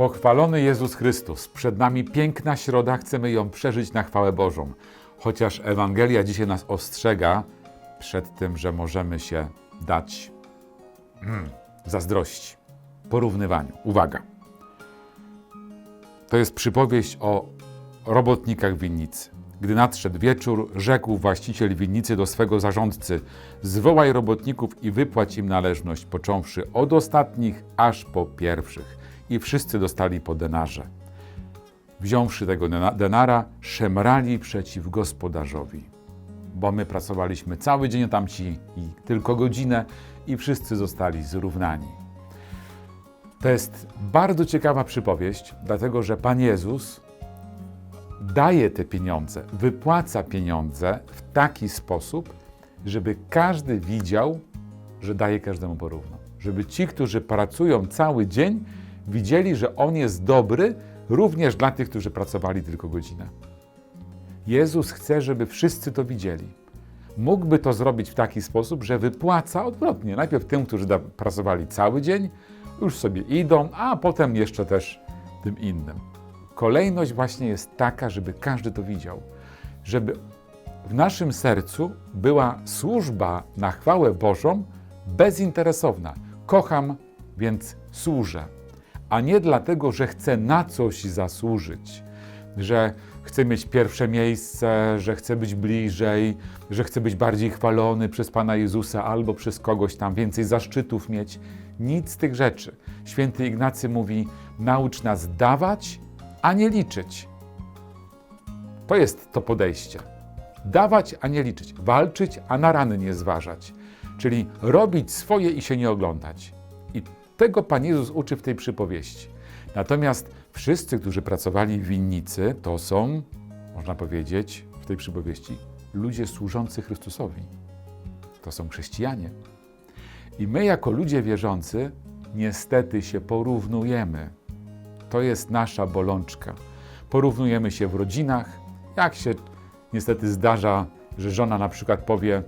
Pochwalony Jezus Chrystus. Przed nami piękna środa, chcemy ją przeżyć na chwałę Bożą. Chociaż Ewangelia dzisiaj nas ostrzega przed tym, że możemy się dać mm, zazdrości, porównywaniu. Uwaga. To jest przypowieść o robotnikach winnicy. Gdy nadszedł wieczór, rzekł właściciel winnicy do swego zarządcy: Zwołaj robotników i wypłać im należność, począwszy od ostatnich aż po pierwszych. I wszyscy dostali po denarze. Wziąwszy tego dena- denara, szemrali przeciw gospodarzowi. Bo my pracowaliśmy cały dzień, tamci i tylko godzinę, i wszyscy zostali zrównani. To jest bardzo ciekawa przypowieść, dlatego że Pan Jezus daje te pieniądze, wypłaca pieniądze w taki sposób, żeby każdy widział, że daje każdemu porówno. Żeby ci, którzy pracują cały dzień, widzieli, że On jest dobry również dla tych, którzy pracowali tylko godzinę. Jezus chce, żeby wszyscy to widzieli. Mógłby to zrobić w taki sposób, że wypłaca odwrotnie. Najpierw tym, którzy pracowali cały dzień, już sobie idą, a potem jeszcze też tym innym. Kolejność właśnie jest taka, żeby każdy to widział. Żeby w naszym sercu była służba na chwałę Bożą bezinteresowna. Kocham, więc służę. A nie dlatego, że chcę na coś zasłużyć, że chcę mieć pierwsze miejsce, że chcę być bliżej, że chcę być bardziej chwalony przez Pana Jezusa albo przez kogoś tam, więcej zaszczytów mieć. Nic z tych rzeczy. Święty Ignacy mówi: naucz nas dawać, a nie liczyć. To jest to podejście. Dawać, a nie liczyć. Walczyć, a na rany nie zważać. Czyli robić swoje i się nie oglądać. I tego Pan Jezus uczy w tej przypowieści. Natomiast wszyscy, którzy pracowali w winnicy, to są, można powiedzieć, w tej przypowieści, ludzie służący Chrystusowi. To są chrześcijanie. I my, jako ludzie wierzący, niestety się porównujemy. To jest nasza bolączka. Porównujemy się w rodzinach. Jak się niestety zdarza, że żona na przykład powie: e,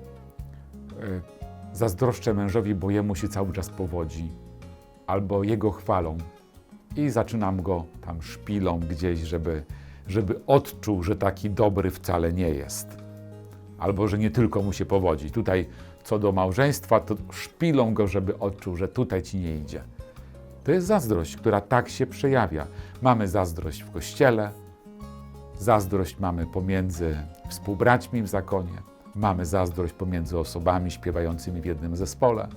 Zazdroszczę mężowi, bo jemu się cały czas powodzi, albo jego chwalą. I zaczynam go tam szpilą gdzieś, żeby, żeby odczuł, że taki dobry wcale nie jest. Albo że nie tylko mu się powodzi. Tutaj, co do małżeństwa, to szpilą go, żeby odczuł, że tutaj ci nie idzie. To jest zazdrość, która tak się przejawia. Mamy zazdrość w kościele, zazdrość mamy pomiędzy współbraćmi w zakonie, mamy zazdrość pomiędzy osobami śpiewającymi w jednym zespole,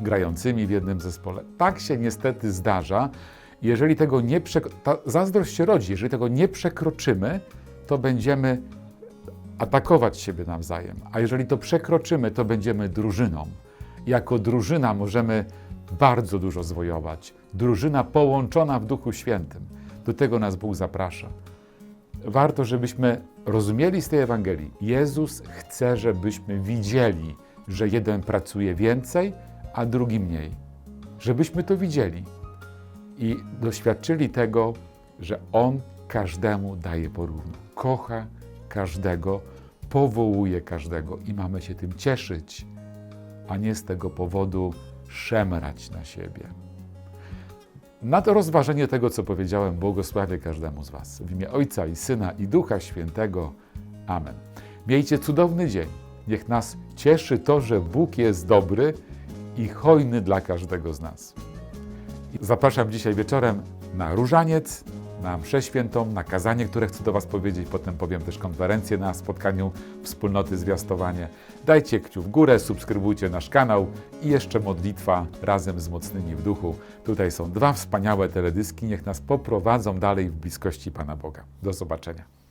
grającymi w jednym zespole. Tak się niestety zdarza. Jeżeli tego nie ta zazdrość się rodzi, jeżeli tego nie przekroczymy, to będziemy atakować siebie nawzajem. A jeżeli to przekroczymy, to będziemy drużyną. Jako drużyna możemy bardzo dużo zwojować. Drużyna połączona w Duchu Świętym. Do tego nas Bóg zaprasza. Warto, żebyśmy rozumieli z tej Ewangelii. Jezus chce, żebyśmy widzieli, że jeden pracuje więcej, a drugi mniej. Żebyśmy to widzieli i doświadczyli tego, że On każdemu daje porówno. Kocha każdego, powołuje każdego i mamy się tym cieszyć, a nie z tego powodu szemrać na siebie. Na to rozważenie tego, co powiedziałem, błogosławię każdemu z Was. W imię Ojca i Syna i Ducha Świętego. Amen. Miejcie cudowny dzień. Niech nas cieszy to, że Bóg jest dobry i hojny dla każdego z nas. Zapraszam dzisiaj wieczorem na różaniec, na mszę świętą, na kazanie, które chcę do Was powiedzieć. Potem powiem też konferencję na spotkaniu wspólnoty Zwiastowanie. Dajcie kciuk w górę, subskrybujcie nasz kanał i jeszcze modlitwa razem z mocnymi w duchu. Tutaj są dwa wspaniałe teledyski. Niech nas poprowadzą dalej w bliskości Pana Boga. Do zobaczenia.